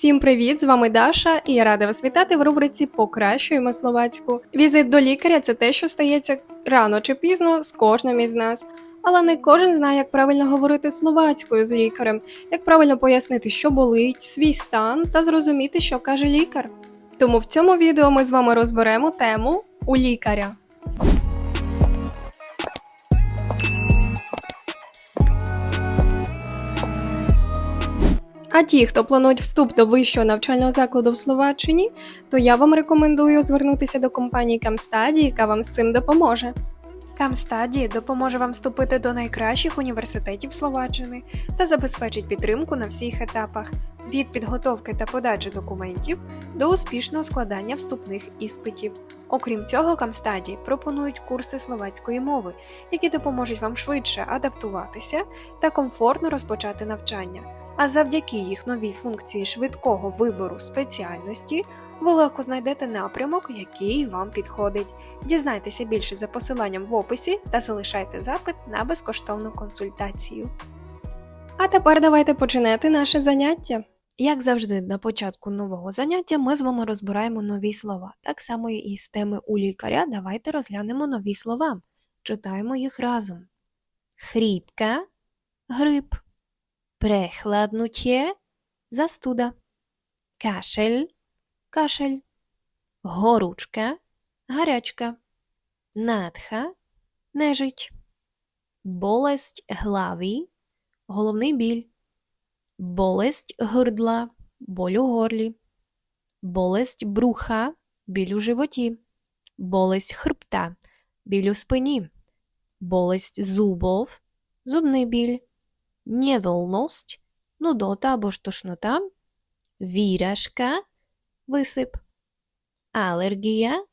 Всім привіт! З вами Даша, і я рада вас вітати в рубриці Покращуємо словацьку. Візит до лікаря це те, що стається рано чи пізно з кожним із нас. Але не кожен знає, як правильно говорити словацькою з лікарем, як правильно пояснити, що болить, свій стан та зрозуміти, що каже лікар. Тому в цьому відео ми з вами розберемо тему у лікаря. А ті, хто планують вступ до вищого навчального закладу в Словаччині, то я вам рекомендую звернутися до компанії Камстаді, яка вам з цим допоможе. Камстаді допоможе вам вступити до найкращих університетів Словаччини та забезпечить підтримку на всіх етапах від підготовки та подачі документів до успішного складання вступних іспитів. Окрім цього, Камстаді пропонують курси словацької мови, які допоможуть вам швидше адаптуватися та комфортно розпочати навчання. А завдяки їх новій функції швидкого вибору спеціальності ви легко знайдете напрямок, який вам підходить. Дізнайтеся більше за посиланням в описі та залишайте запит на безкоштовну консультацію. А тепер давайте починати наше заняття. Як завжди, на початку нового заняття ми з вами розбираємо нові слова. Так само і з теми у лікаря давайте розглянемо нові слова. Читаємо їх разом. Хріпка, грип, прехладнуття, застуда, кашель, кашель, горучка, гарячка, надха, нежить, болесть глави, головний біль, болесть гирдла, боль у горлі, болесть бруха, біль у животі, болесть хребта, біль у спині, болесть зубов, зубний біль, неволність, нудота або ж тошнота, віражка, висип, алергія,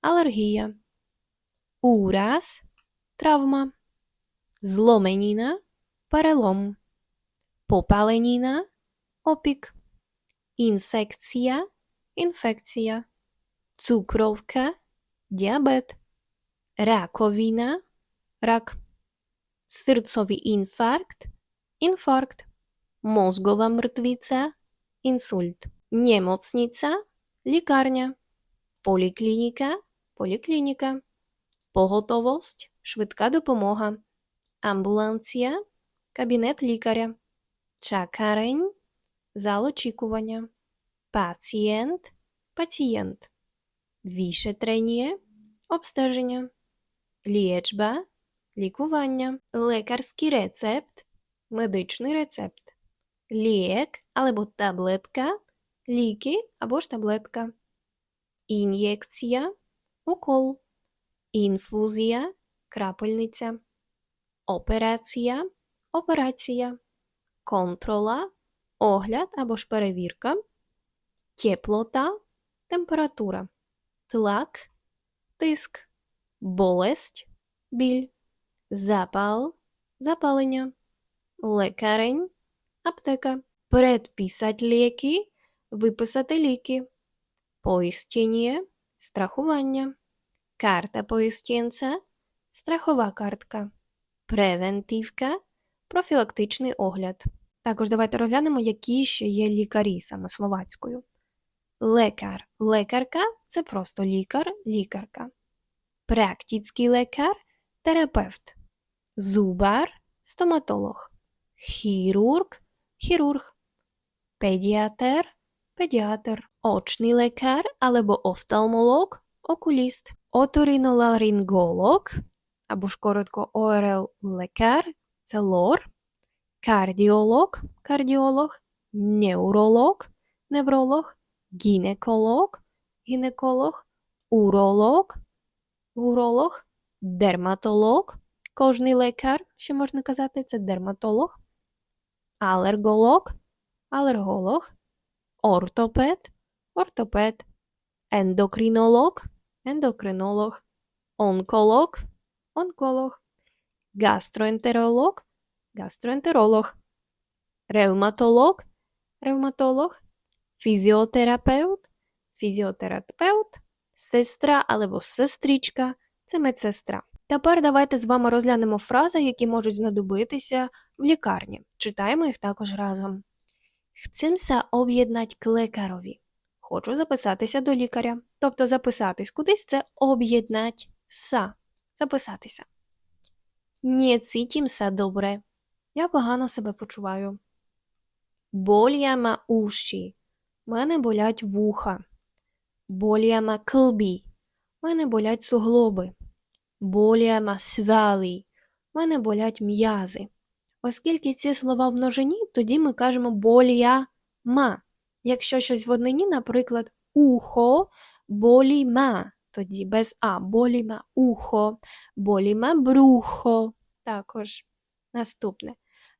алергія, ураз, травма, зломеніна, перелом, попаленіна, опік, інфекція, інфекція, цукровка, діабет, раковина, рак, серцовий інфаркт, інфаркт, мозгова мертвиця, інсульт, немocnica, лікарня, поліклініка, поліклініка, поготовость, швидка допомога, амбуланція, кабінет лікаря, чакарень, зал очікування, пацієнт, пацієнт, вішетрення, обстеження, лічба, лікування, лекарський рецепт, медичний рецепт, лік або таблетка, ліки або ж таблетка, ін'єкція, укол, інфузія, крапельниця, операція, операція, контрола, огляд або ж перевірка, теплота, температура, тлак, тиск, болесть, біль, запал, запалення, лекарень, аптека, предписать ліки, виписати ліки, поїстєння, страхування, карта поїстєнця, страхова картка, превентивка, профілактичний огляд. Також давайте розглянемо, які ще є лікарі саме словацькою. Лекар, лекарка це просто лікар, лікарка. Практицький лекар терапевт. Зубар стоматолог. Хірург хірург. Педіатр педіатр. Очний лекар або офтальмолог окуліст. Оториноларинголог або ж коротко ОРЛ лекар це лор. Кардіолог кардіолог. Невролог невролог. Гінеколог гінеколог. Уролог уролог. Дерматолог кожний лекар, що можна казати, це дерматолог, алерголог, алерголог, ортопед, ортопед, ендокринолог, ендокринолог, онколог, онколог, гастроентеролог, гастроентеролог, ревматолог, ревматолог, фізіотерапевт, фізіотерапевт, сестра або сестричка. Це медсестра. Тепер давайте з вами розглянемо фрази, які можуть знадобитися в лікарні. Читаємо їх також разом. Sa об'єднати к лекарові. Хочу записатися до лікаря. Тобто записатись кудись це об'єднати са. Записатися. Не цітімся добре. Я погано себе почуваю. Боліяма уші. Мене болять вуха. Боліяма клбі. Мене болять суглоби. Боліяма свалі. Мене болять м'язи. Оскільки ці слова в множині, тоді ми кажемо боліяма. Якщо щось в однині, наприклад, ухо, боліма, тоді без а, боліма ухо, боліма брухо. Також наступне.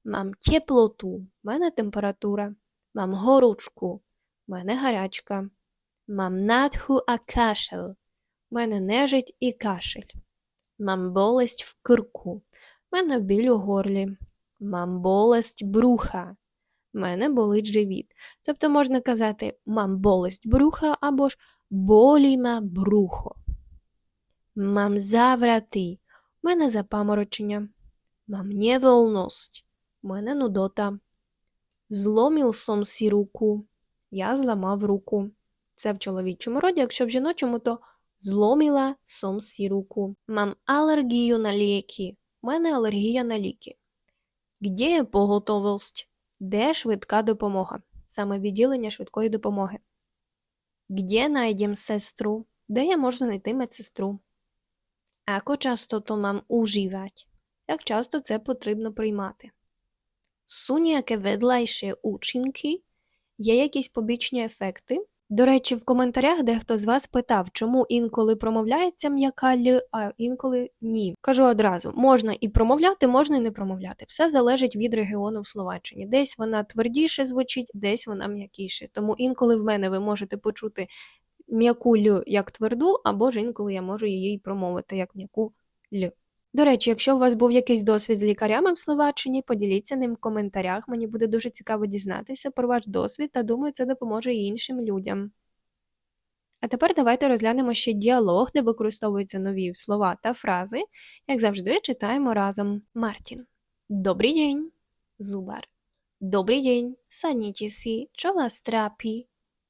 Мам теплоту, в мене температура. Мам горучку, в мене гарячка. Мам надху а кашель, в мене нежить і кашель. Мам болесть в кирку, в мене біль у горлі. Мам болесть бруха, мене болить живіт. Тобто можна казати мам болесть бруха або ж боліма брухо. Мам заврати, в мене запаморочення. Мам неволність, в мене нудота. Зломив сом сі руку, я зламав руку. Це в чоловічому роді, якщо в жіночому, то зломила сом сі руку. Мам алергію на ліки, в мене алергія на ліки. Где поготовість? Де швидка допомога? Саме відділення швидкої допомоги. Где найдем сестру? Де я можу знайти медсестру? Ако часто то мам уживать? Як часто це потрібно приймати? Су ніяке ведлайші учинки? Є якісь побічні ефекти? До речі, в коментарях дехто з вас питав, чому інколи промовляється м'яка л, а інколи ні. Кажу одразу: можна і промовляти, можна і не промовляти. Все залежить від регіону в Словаччині. Десь вона твердіше звучить, десь вона м'якіше. Тому інколи в мене ви можете почути м'яку л як тверду, або ж інколи я можу її промовити як м'яку л. До речі, якщо у вас був якийсь досвід з лікарями в Словаччині, поділіться ним в коментарях. Мені буде дуже цікаво дізнатися про ваш досвід та думаю, це допоможе і іншим людям. А тепер давайте розглянемо ще діалог, де використовуються нові слова та фрази. Як завжди, читаємо разом. Мартін. Добрий день. Зубар. Добрий день. Садніте сі. Що вас трапі?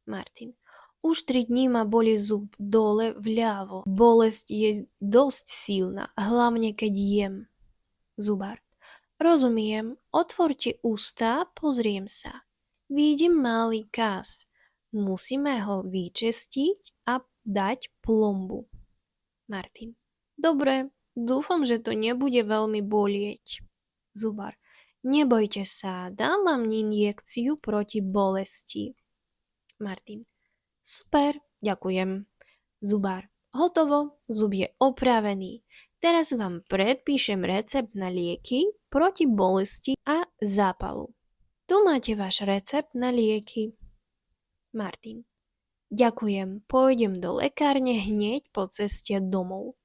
Мартін. Уж три дні ма болі зуб доле вляво. Болесть є досить сильна, главне keď jem. Зубар. Розумієм. Отворте уста, позрiem sa. Vidím malý kaz. Musíme ho vyčistiť a dať plombu. Martin. Dobre, dúfam, že to nebude veľmi bolieť. Zubar. Nebojte sa, dám vám injekciu proti bolesti. Martin. Super, ďakujem. Zubár. Hotovo, zub je opravený. Teraz vám predpíšem recept na lieky proti bolesti a zápalu. Tu máte váš recept na lieky. Martin. Ďakujem, pôjdem do lekárne hneď po ceste domov.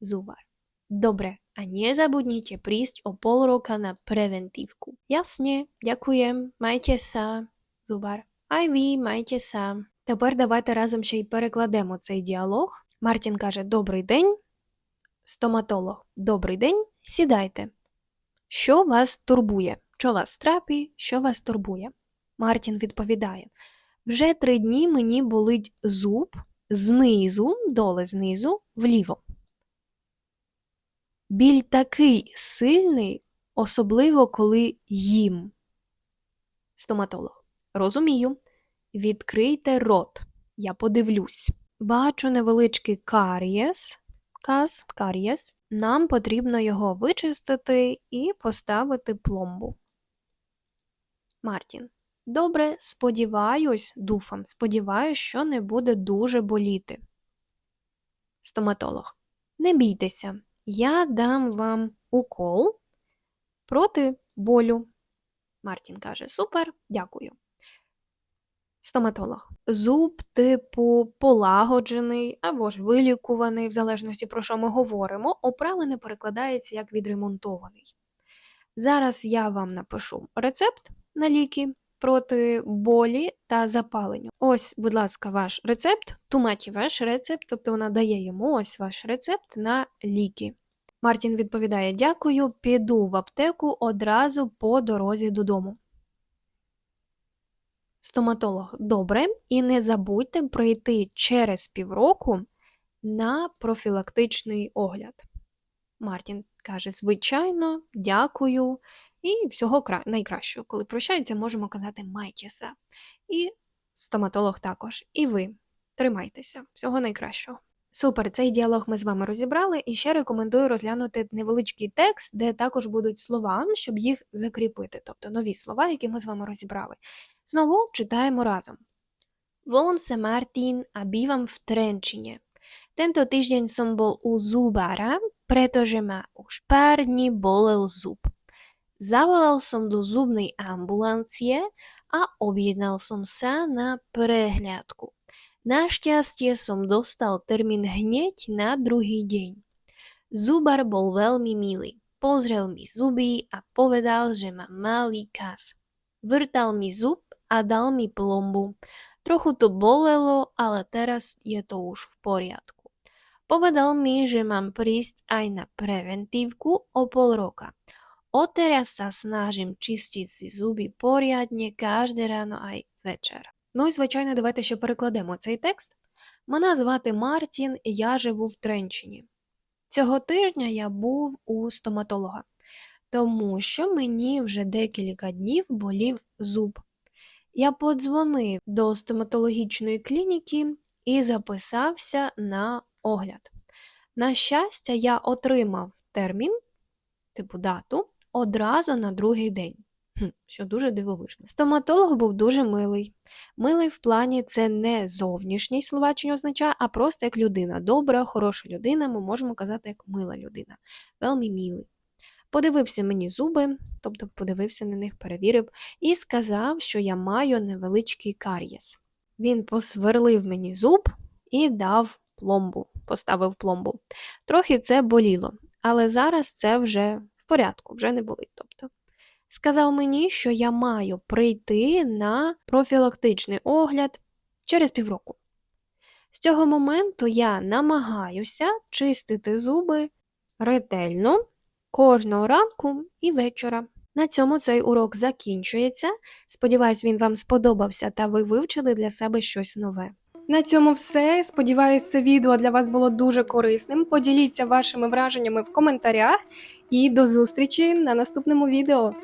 Zubar. Dobre, a nezabudnite prísť o pol roka na preventívku. Jasne, ďakujem, majte sa. zubar Aj vy, majte sa. Тепер давайте разом ще й перекладемо цей діалог. Мартін каже: Добрий день. Стоматолог. Добрий день. Сідайте. Що вас турбує? Що вас трапі? Що вас турбує? Мартін відповідає: Вже три дні мені болить зуб знизу, доле знизу, вліво. Біль такий сильний, особливо коли їм. Стоматолог. Розумію. Відкрийте рот. Я подивлюсь. Бачу невеличкий карієс. Каз, карієс. Нам потрібно його вичистити і поставити пломбу. Мартін. Добре, сподіваюсь, дуфам, сподіваюсь, що не буде дуже боліти. Стоматолог. Не бійтеся, я дам вам укол проти болю. Мартін каже: Супер, дякую. Стоматолог. Зуб, типу, полагоджений або ж вилікуваний, в залежності про що ми говоримо, оправлений перекладається як відремонтований. Зараз я вам напишу рецепт на ліки проти болі та запаленню. Ось, будь ласка, ваш рецепт, туматі ваш рецепт, тобто вона дає йому ось ваш рецепт на ліки. Мартін відповідає: Дякую, піду в аптеку одразу по дорозі додому. Стоматолог, добре, і не забудьте прийти через півроку на профілактичний огляд. Мартін каже: звичайно, дякую і всього кра- найкращого. Коли прощаються, можемо казати майтеся. І стоматолог також. І ви тримайтеся, всього найкращого. Супер, цей діалог ми з вами розібрали, і ще рекомендую розглянути невеличкий текст, де також будуть слова, щоб їх закріпити, тобто нові слова, які ми з вами розібрали. Znovu czytajmy razem. Volám sa Martin a bývam v Trenčine. Tento týždeň som bol u zubára, pretože ma už pár dní bolel zub. Zavolal som do zubnej ambulancie a objednal som sa na prehliadku. Našťastie som dostal termín hneď na druhý deň. Zubar bol veľmi milý. Pozrel mi zuby a povedal, že má malý kas. Vrtal mi zub Trochu to bolelo, ale teraz je to už v poriadku. Povedal mi, že mám prísť aj na preventívku o pol roka. Odteraz sa snažím čistiť si zuby poriadne každé ráno aj večer. Ну і звичайно, давайте ще перекладемо цей текст. Мене звати Мартін, і я живу в Тренчині. Цього тижня я був у стоматолога, тому що мені вже декілька днів болів зуб. Я подзвонив до стоматологічної клініки і записався на огляд. На щастя, я отримав термін, типу дату, одразу на другий день. Хм, що дуже дивовижно. Стоматолог був дуже милий. Милий в плані це не зовнішній словачення означає, а просто як людина. Добра, хороша людина, ми можемо казати як мила людина. Вельми милий. Подивився мені зуби, тобто подивився на них, перевірив, і сказав, що я маю невеличкий кар'єс. Він посверлив мені зуб і дав пломбу, поставив пломбу. Трохи це боліло, але зараз це вже в порядку, вже не болить. Тобто. Сказав мені, що я маю прийти на профілактичний огляд через півроку. З цього моменту я намагаюся чистити зуби ретельно кожного ранку і вечора. На цьому цей урок закінчується. Сподіваюсь, він вам сподобався та ви вивчили для себе щось нове. На цьому все. Сподіваюсь, це відео для вас було дуже корисним. Поділіться вашими враженнями в коментарях і до зустрічі на наступному відео.